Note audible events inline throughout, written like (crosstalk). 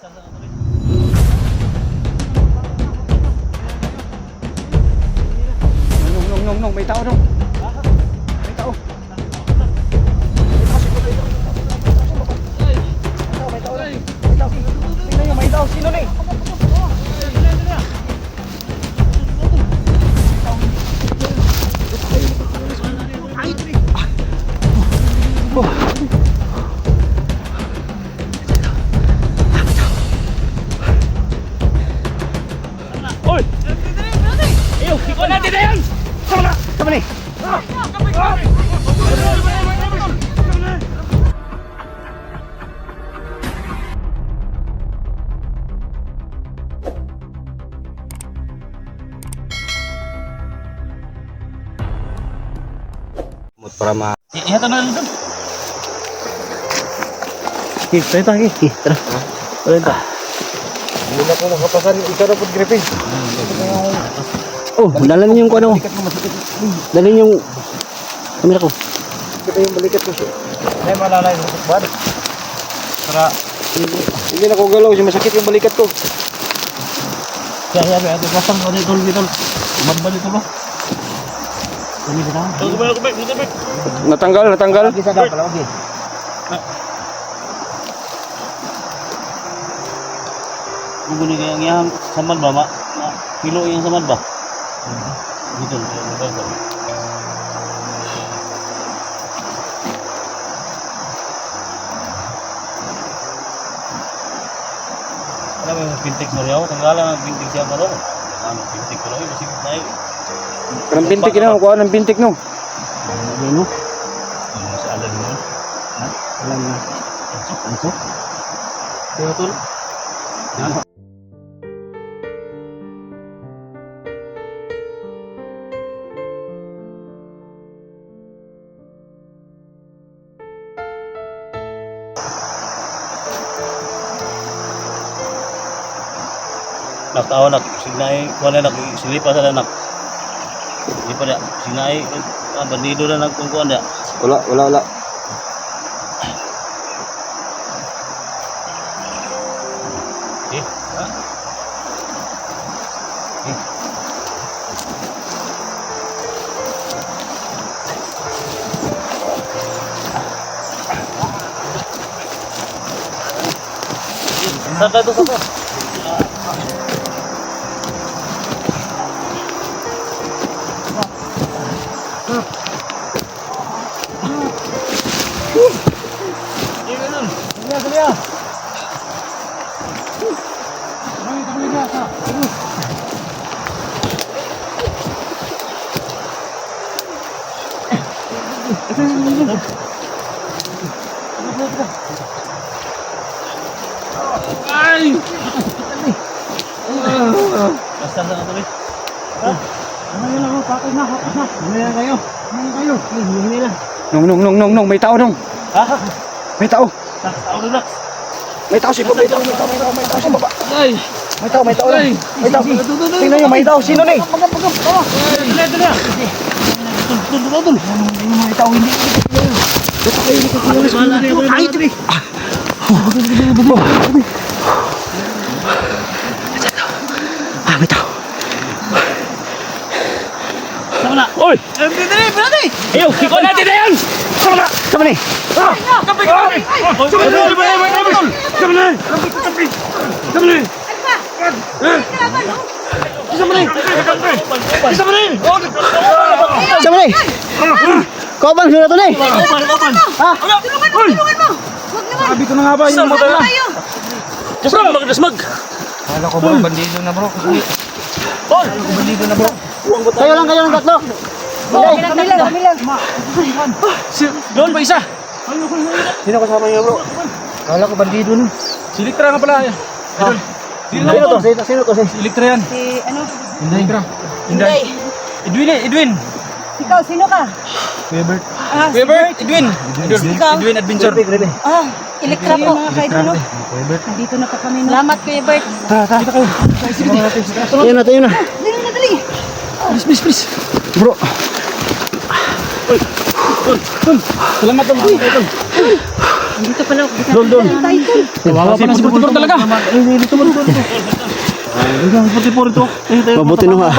Nung, nung, nung, may tao nung. Para ma Ihat na lang doon. Sige, tayo tayo. Sige, (laughs) tara. Tara tayo. Hindi na ko makapasan. Ikaw na po, Griffin. Oh, dalan yung ano. Dalan yung kamera ko. Kita yung balikat ko. Ay, malalay mo sa bad. Para, Hindi na ko galaw. Masakit yung balikat ko. kaya yan, ito pasang ko dito, dito. Umagbal dito ba? Kami dito. Ito ba, ito ba, ito ba? Natanggal, natanggal. Isa daw, palawag eh. Guguni kaya ang iyang samad ba, ma? ma kilo iyang samad ba? Ano ba yung pintik mo riyaw? Tanggalan ang pintik siya pa rin. Ano, pintik ko lang yun. Masipit na yun. Parang bintik na. Kuha ng bintik no. Ano? Ano sa alam mo? Ha? Alam mo. Ano sa? Kaya tol? Yan. Nakaw nak signay wala nak silipa sa nak. Di pa dia signay ah, bandido na nagtungkuan dia. Wala, wala, wala. Eh, ha? Eh. Saan ka to Ano yun ako? Pakit na, pakit na. Ano yan kayo? Ano kayo? Ay, hindi na. Nung, nung, nung, nung, nung. May tao nung. Ha? May tao. Relax, tao relax. May tao si Bob. May tao, may tao, may tao, may tao sa baba. Ay! May tao, may tao. lang. May tao. Tingnan nyo, may tao. Sino ni? Magam, magam, tawa. Dali, dali. Tul, tul, tul. May tao, hindi. Ay, dali. Ah, Na. Oy! Dali, dali. Ayaw, ikaw natin na yan. Sama na! Sama ni! Ah! Kapay, kapay. Sama na, sama na, sama na. Na. Kapay, Sama na. Sama na. Sama na. Sama ni! Kau bang sudah tu ni? Opan, opan. Ha? Tulungan mo, tulungan mo! Huwag naman! Sabi ko na nga ba Tulungan tayo? tayo! Dasmag, mag, dasmag. Kala ko ba bandido na bro? Oy! Bandido na bro. Kayo lang, kayo lang tatlo. Kami lang, kami lang! Si, doon pa isa. Sino kasama niyo bro? Kala ko bandido na. Si Electra nga pala. Idol. Sino to? Sino, sino to? Si Electra yan. Si, ano? Hindi. Inday! Edwin eh, Edwin. Ikaw, sino ka? Webert. Ah, si Weber, Bert. Edwin. Ikaw? Edwin Adventure. Grabe, grabe. Ah, Elektra po. mga kaidol, no? Webert. Dito na pa kami? Salamat, Kuya Bert. Tara, tara. Kita kayo. Ayun na, tayo na. Dali na, dali! Please, please, please. Bro. Salamat tol. Tol. Dito pala. Dol, dol. Title. Kawawa pa na si Purtipur talaga. Ay, dito mo, dito, dito. Ay, si Purtipur ito. Mabuti nung ha.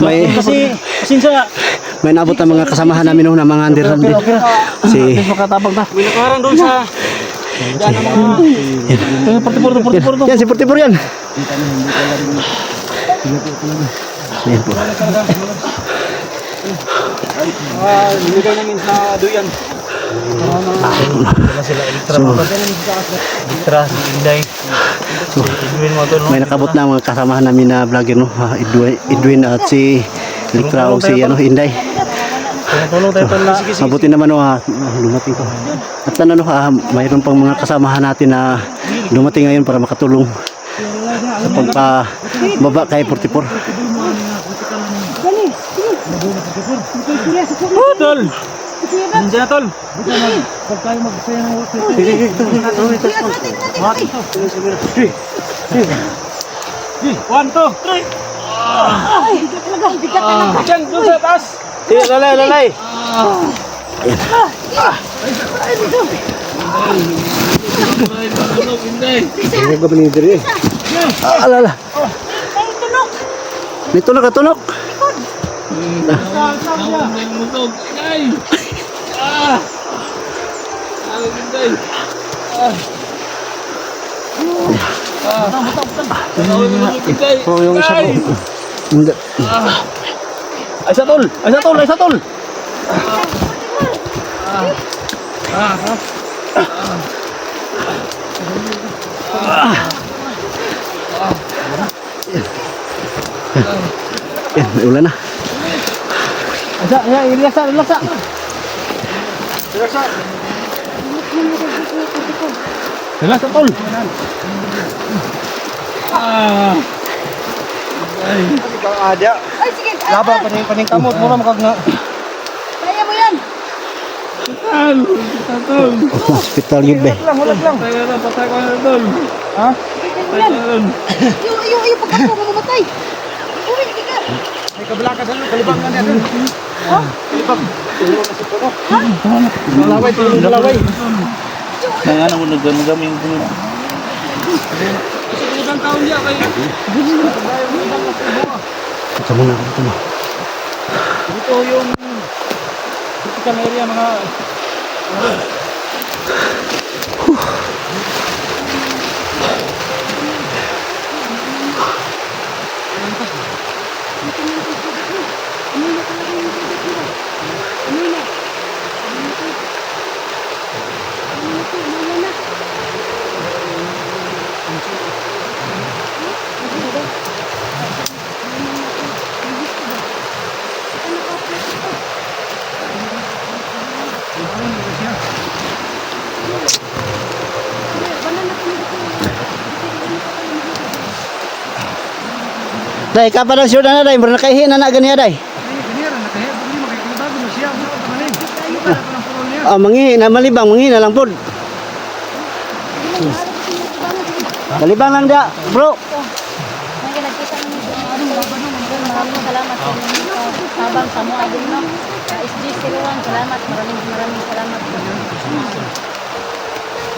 May, Kasi, pasensya. may naabot ang mga kasamahan namin noon na mga underhand din. Si, Kasi makatapang ta. May nakarang doon sa... Yan ang mga... Purtipur to. yan si Purtipur yan. Yan po. Ah, nilagay namin sa duyan. So, Ultra, si Inday. so, Edwin mo to, no? may nakabot na mga kasamahan namin na vlogger no. Ah, Edwin, Edwin at si Elektra o si ano, Inday. Tulong tayo pala. Mabuti naman no, ah, dumating ko. At ano, no, ah, mayroon pang mga kasamahan natin na dumating ngayon para makatulong sa pagpababa kay 44. Oh, tol! Nandiyan na, tol. One, two, three. Ay, bigat talaga. Bigat talaga. Diyan, doon sa taas. Sige, lalay, lalay. Ano ba ni diri? Ah, alala. Ay, tulog. Nito na katunok. Oh, yung isa po. Hindi. Ay, sa tol. Ay, sa tol. Ay, sa tol. Yan, may ulan na. Asa, ya, ilasa, ilasa. Ilasa. Ilasa, tol. Ah. Ay, sige. Ay, Laba ah, pa ning paning kamot mura makag nga. Kaya mo yan. Hospital yun ba? Lang, wala lang. Tayo na patay ko na tol. Ha? Kaya mo yan. Yung, yung, yung pagkapo mo mamatay. Uy, hindi ka. Ay kabla ka dalo, kalibang ka dito. Ha? Kalibang. Tulo na si Puro. Dalaway, tulo dalaway. Kaya na mo nagdamdam yung tulo. Isang taon niya kay Ito muna. Dito yung critical area mga Day, ka pa daw sure na na, day. Mura nakaihi na na ganiya, day. Ah, mangi na malibang, mangi na lang pod. Malibang lang dia, bro. Ano, maraming salamat sa inyo uh, habang sa mga din no. Sa SG01, salamat. Maraming maraming salamat.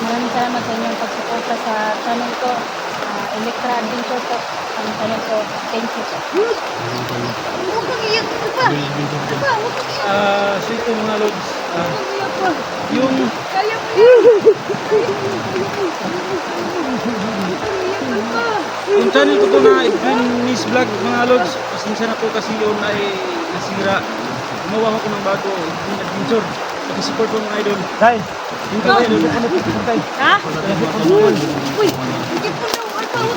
Maraming salamat sa inyong pagsuporta sa channel ko. Uh, Electra Adventure po. Channel ko. Thank you. Huwag kang iyak. Ano ba? Ano ba? Huwag kang iyak. ah sito mga lods. Ah, Iyak pa. yung Kaya mo yan. Iyak pa. yung channel ko to na Miss Vlog mga lods. Pasensya na po kasi yun ay nasira. Gumawa ako ng bago Edwin Adventure. Pag-support po mga idol. Dahil, yung kaya idol, ano po tayo? Ha? Uy, hindi po na. Lang,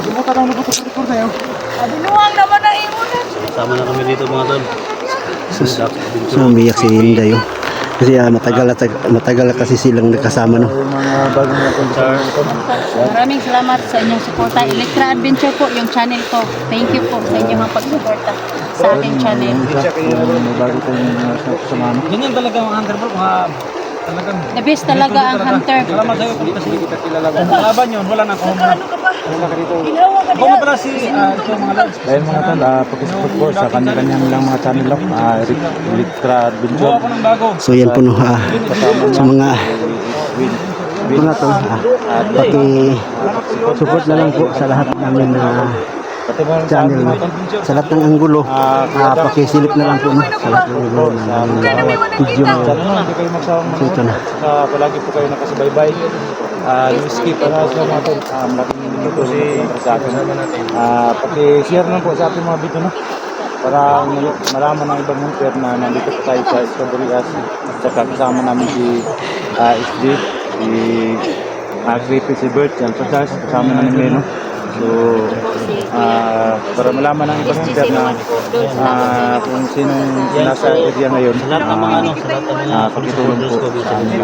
sumuta na po sa record tayo. Binuang naman ang imunan. Sama na kami dito mga tol. So, umiyak si Inday, oh. Kasi ah, matagal, na, tag- matagal na kasi silang nakasama, no. Na Maraming salamat sa inyong suporta. Electra Adventure po yung channel ko. Thank you po sa inyong mga pagsuporta sa aking channel. bago tayong samahan. Ganyan talaga mga hunter bro, talagang The best talaga ang hunter. Salamat sa'yo kung kasi kita kilala ko. Laban yun, wala na akong Ano ka ba? Ginawa ka Ako pala si ah, ito mga lods. Ayun mga tol, uh, pakisupport po sa kanya-kanyang lang mga channel lang. Uh, Electra Adventure. So yan po no, ah, sa mga mga tol, ah, paki support na lang po sa lahat namin na channel no. Sa lahat ng anggulo, ah, pakisilip na lang po no, sa lahat ng anggulo ng video hindi kayo magsawang So ito na. Ah, palagi po kayo nakasubaybay. Ah, uh, skip para sa mga tol. Ah, malaking minuto si sa akin. Ah, paki-share na po sa ating mga video no. Para malaman ng ibang hunter na nandito po tayo sa Esconderias at saka kasama namin si ah, SD, si uh, Creepy, si Bert, yan sa Charles, kasama namin ngayon no. So, ah para malaman ng ibang hunter na ah, kung sinong nasa area ngayon, ah, pakitulong po sa amin.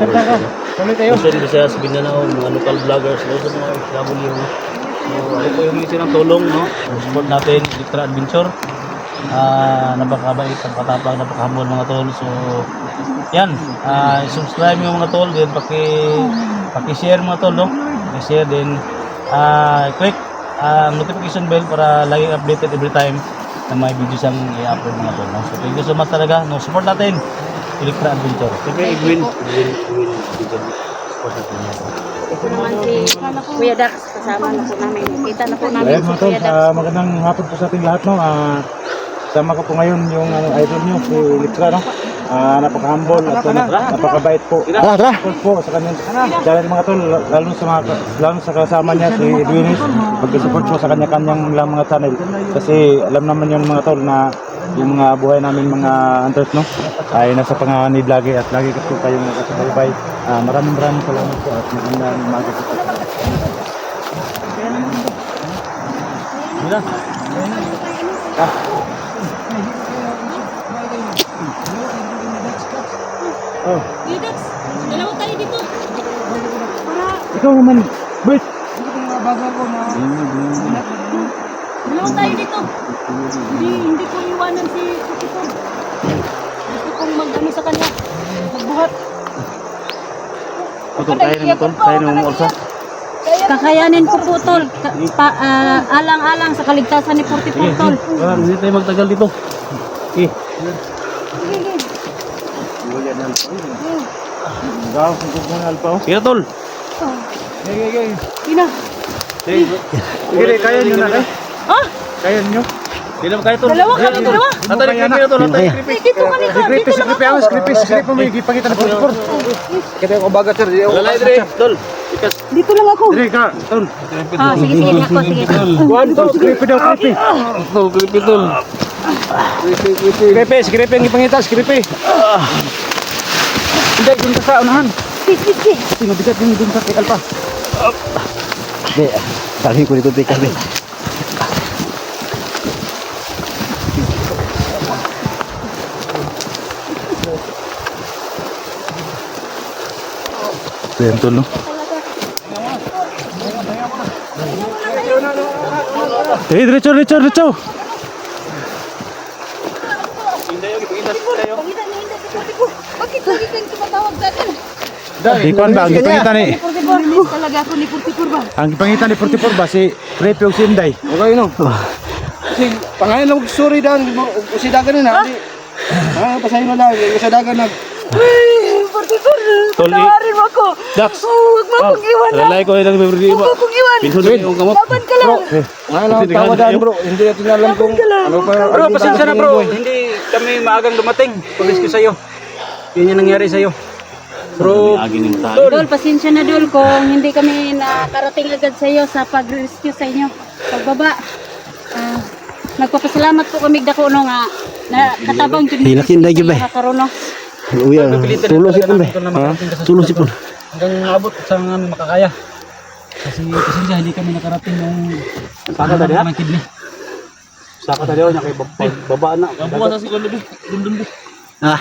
Luzon, Visayas, Mindanao, mga local vloggers, those are mga no? So, ako po yung isi ng tulong, no? Support natin, Electra Adventure. Ah, napakabait, napakatapang, napakahumble mga tol. So, yan. Ah, subscribe yung mga tol, then paki, paki-share mga tol, no? Paki-share, then ah, click ang notification bell para laging updated every time na may video siyang i-upload mga tol. No? So, thank you so much talaga. No, support natin, Electra Adventure. Siyempre, Edwin, Edwin, Edwin, Edwin. Support natin yan. Ito naman si Kuya Dax. Kasama na po namin. Kita na po namin Ayan si Kuya Dax. ah, magandang hapon po sa ating lahat no. Ah, sama ko po ngayon yung ano, idol nyo, si Litra no. Ah, napaka-humble at uh, napakabait po. Tara, tara. Po sa kanyang channel mga tol, lalo sa mga lalo sa kasama niya si Edwinis, pag-support po sa kanya-kanyang mga channel kasi alam naman yun mga tol na yung mga buhay namin mga hunters no ay nasa panganib lagi at lagi kasi tayong nakasubaybay. Ah, maraming maraming salamat po at magandang umaga po. Mira. Oh, Dax, dalawa tayo dito. Para ikaw naman, Bert. dalawa tayo dito. Hindi, hindi ko iwanan si Kutipon. Gusto kong mag-ano sa kanya. Magbuhat. Utol, tayo ng utol, tayo ng umulsa. Kakayanin ko po, Tol. Ka- pa- ah, alang-alang sa kaligtasan ni Portipon, Tol. Parang hindi tayo magtagal dito. Eh, Ikaw, kung kung alpa oh. sige tol. Gay, gay, Ina. gay. Sige, kaya nyo na kay. Ah, Kaya nyo. Hindi naman kayo tol. dalawa kami, dalawa. Kaya na. creepy na tol, Kaya. creepy. Eh, dito kami ka. Dito si lang creepy, ako. creepy, si creepy mo, ipakita na por Lalay dire, tol. Dito lang ako. Dire ka, tol. Ah, sige, sige. Ako, sige. Tol, si creepy daw, creepy. Tol, creepy tol. Creepy, si creepy, ang ipangita, si creepy. Hindi, dun ka sa unahan. Sige, sige. Sino bigat yung dun sa kay alpa. Di, dami ko dito. Di. Ayan, tol, no? Eh, diretso, diretso, diretso. Bakit lagi kayong tumatawag sa akin? Di kuan ba, ang ipangita ni, Portipon. Release talaga ako ni ba? ang ipangita ni 44 ba, si creepy o si Inday. Okay no. Kasi pangalan lang sorry dan usi dagan na. Di. Ah, pasahin mo lang. Yung sa dagan nag Ay, Portipon. Tol, i- Patawarin mo ako. Dax. Oh, huwag mo akong iwan. ah. Lalay ko yung bibili Huwag mo akong iwan. Laban ka lang. Ngayon lang tawadan bro. Hindi natin alam kung ano pa. Bro, pasensya na bro. Hindi kami maagang dumating. Pag-rescue sa'yo. Yun yung nangyari sa'yo. Bro. Dol, pasensya na Dol kung hindi kami nakarating agad sa iyo sa pag-rescue sa inyo. Pagbaba. Ah, nagpapasalamat po kami dako no nga na katabang jud Hila kinday jud, bay. Karono. Uy, ah, tulo si pun. Tulo si pun. hanggang abot sa nga makakaya. Kasi pasensya, hindi kami nakarating nung Saka tadi ha? Ng kidney. Saka tayo niya kay baba na. Gabuka sa sikon dun dun. Ah,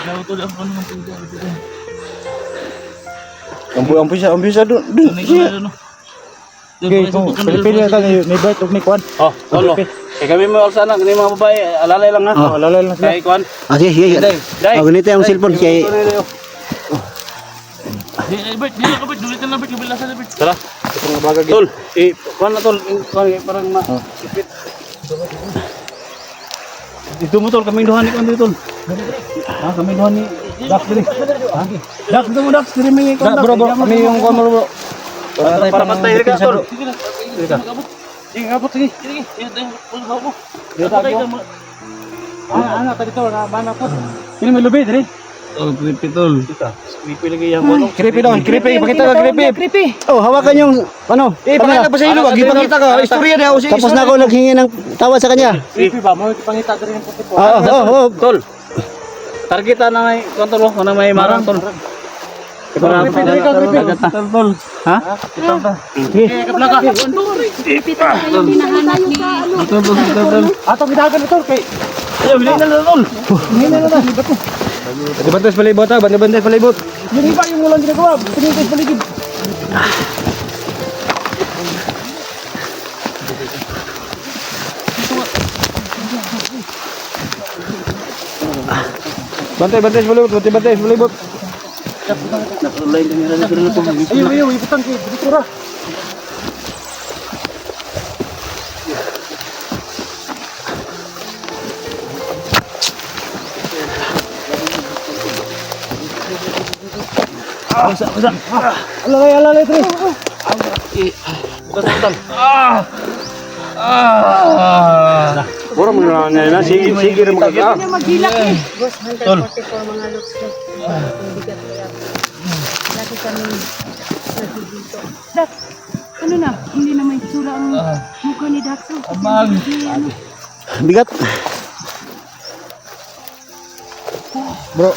Ang ang pisa, ang pisa doon. Okay, kung Pilipili na tayo ni Bert ug ni Kwan. Oh, tolo. Kaya kami mo alsa na, kani mga babae, alalay lang ha. Oh, lalay lang sila. Kay Kwan. ah sige, sige. Day. Oh, ganito yung cellphone kay Tara. Ito nga bagag. Tol, eh, kuhan na tol, eh, kuhan, eh, parang ma... Ipit. Dito mo tol, kaming duhan ni kuhan dito tol. Ha, kaming duhan ni Dax diri. Ha? Dito mo Dax, diri may kuhan. Bro, bro, kami yung mo bro. Para tayo para patay ka bro. Sige na. Sige ka. Sige, abot sige. Sige, sige. Dito mo. Dito mo. Ah, ano, tadi to, na bana po. Ini may lubi, diri. Oh, creepy tol. Creepy lagi yang kuhan. Creepy doon, creepy, pakita ka creepy. Creepy. Oh, hawakan yung ano? Eh, pakita pa sa ilo, wag ipakita ka. Istorya na ako Tapos na ako naghingi ng tawad sa kanya. Creepy ba? Mo ipangita diri ng puti po. Oo, oo, oo. Tol. Targetan na may kuhan tol, oh, na may marang tol. Dali ka, creepy. Tol, tol. Ha? Sige. Creepy talaga yung hinahanap ni... Tol, tol, tol, tol. Ato gidagan ito kay. Ayaw, hindi na tol. Bantes palibot ha, bantes palibot. Yung iba yung ulang ginagawa, pinigis paligid. Bantay, bantay palibot, bantay, bantay palibot. Lain kami na dito na po. Ayaw, ayaw, ibutan kay Bitura. Alalay, alalay, tre. Bora mo na na sige sige ra magka. Maghilak eh. Boss, 144 mga looks ko. Hindi ka kaya. Lagi kami nagdidito. Dak, ano na? Hindi na may tsura ang mukha ni Daxo. Abang. Ano? Bigat. Bro,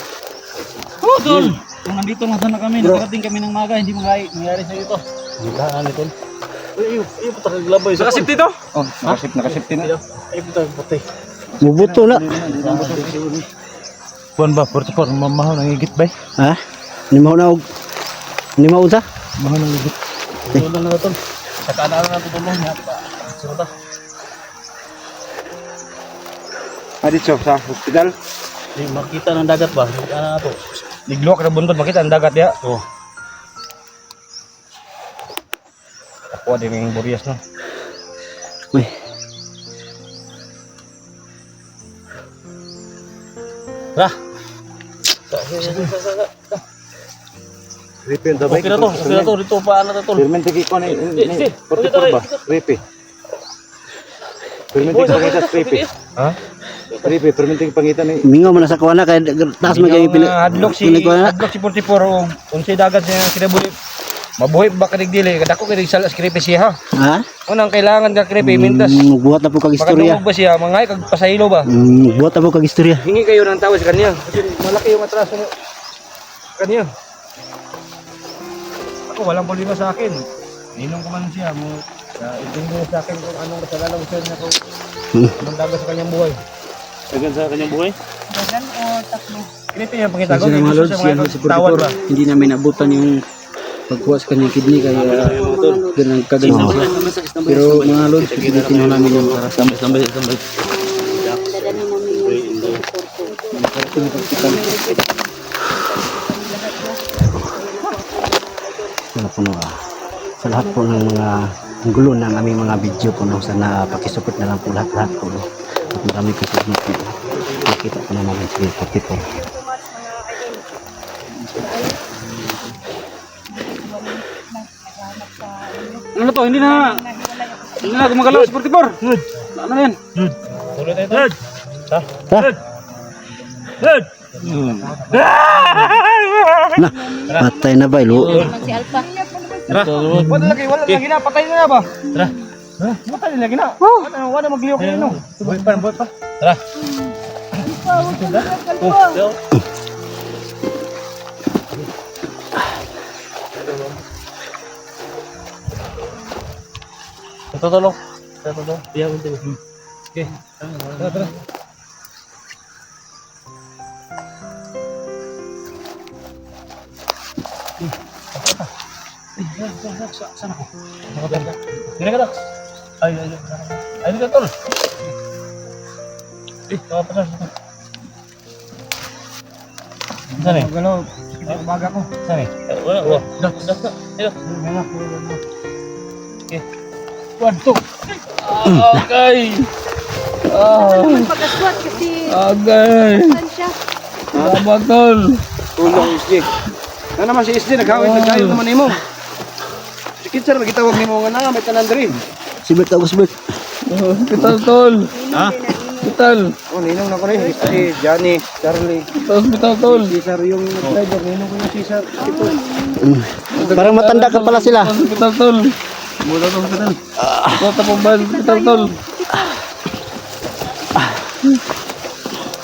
Oh, tol. Kung nandito na sana kami, nakarating kami ng maga, hindi mangyari sa ito. Hindi ka, ano, tol? Ay, ay, patay glabay. Nakasip dito? oh, nakasip nakasip tin. Ay, patay, patay. Mubuto na. Buwan ba? 44. Mamahaw nangigit ba? Ha? Ni mao na og ni mao sa? Mahaw nangigit. Tulong na tol. Sa kanan na tutulong niya. Sunod Adito sa hospital. Makita ng dagat ba? Ano na to? Liglo ka na bundod makita ang dagat ya. Oh. Ako din yung Boreas no. Uy. Ra. Repen da Okay na to. Okay na to. Dito pa ano na tol. Firmen tiki ko di. ni 44 ba? Repe. Firmen tiki pangita sa repe. Ha? Repe, firmen tiki pangita ni Mingaw mo na sa kuwana kay taas man kay pin. hadlok si pinagkuha na. hadlok si 44 o unsay dagat siya kinabuli. Mabuhay ba kadig dili kadako kay salas krepe siya ha. Ha? Unang kailangan ka krepe mintas. Mm, buhat na po kag istorya. Makadungog ba siya mangay kag pasaylo ba? Mm, buhat na po kag istorya. Hingi kayo ng tawad sa kanya kasi malaki yung atraso mo sa kanya. Ako walang problema sa akin. Ninong ko man siya mo uh, itindi sa akin kung anong kasalanan siya niya kung Hmm. anong dagat sa kanyang buhay. Dagan sa kanyang buhay. Dagan o tatlo? Kinito yung pangitago. Kasi mga lords, yan si tawad ba? 44. Hindi namin nabutan yung pagkuha sa kanyang kidney kaya ganang kaganyan siya. Pero mga lords, pilitin namin yung para sa Sambay, sambay, sambay. Dadanin namin yung 24 ko. ano po no, ah, sa lahat po ng mga gulo ng aming mga video po no, sana pakisupport na lang po lahat-lahat po no. At marami po sa po. Makita po na namin si 44. Ano to? Hindi na. Hindi na gumagalaw si 44. Ano na yan? Tuloy tayo tol. Na, patay na ba ilo? Si Alpha. Wala lagi, wala lagi na. Patay na ba? Tara. Ha? Patay na lagi na. Wala, wala magliw kayo no. Buhay pa, buhay pa. Tara. Oh, Ito tolong. Ito tolong. Iya, betul. Oke. Tara, tara. Ini kata. Ayo, ayo. Ayo, ini tol. Eh, apa sih? Sana nih. Galaw, baga ko. Sana nih. Wala, wala. Dah, dah. Ayo. One, two. Okay. Ano naman pag-aswat kasi Okay. saan siya? Salamat, tol. Tulong SJ. Na naman si SJ, naghawin na tayo naman nimo. Si Kitser, nagitawag nimo nga na, may tanan diri. Si Bert ako si Bert. Kital, tol. Ha? Kital. Oh, ninong na ko na yun. Si Johnny, Charlie. Hospital, tol. Si Cesar yung driver. Ninong ko yung Cesar. Ito. Parang matanda ka pala sila. Hospital, tol. Mula sa hospital. Kota po ba? Hospital, tol.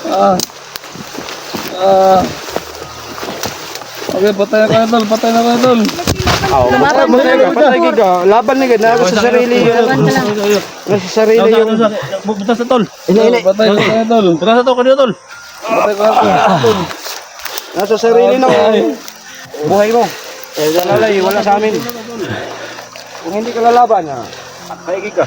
Ah. Ah. Okay, patay na kayo, tol. Patay na kayo, tol. Laban Patay ka, patay ka. Laban na ganda. Sa sarili lang. Nasa sarili yung... Buta sa tol. Ina, ina. Patay na kayo, tol. Buta sa tol kanina tol. Patay ka, tol. Nasa sarili ng buhay mo. Eh, wala sa amin. Kung hindi ka lalaban, ha, kaigi ka.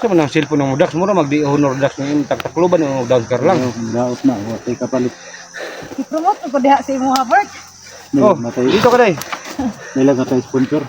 Sa mo ng cellphone ng Dax, mura magdi honor Dax ng taktakloban ng Dax kar lang. Daot na. Watay ka palit. I-promote ko diha sa imo ha, Bert. Oh, dito ka dai. Nila ka tayo sponsor.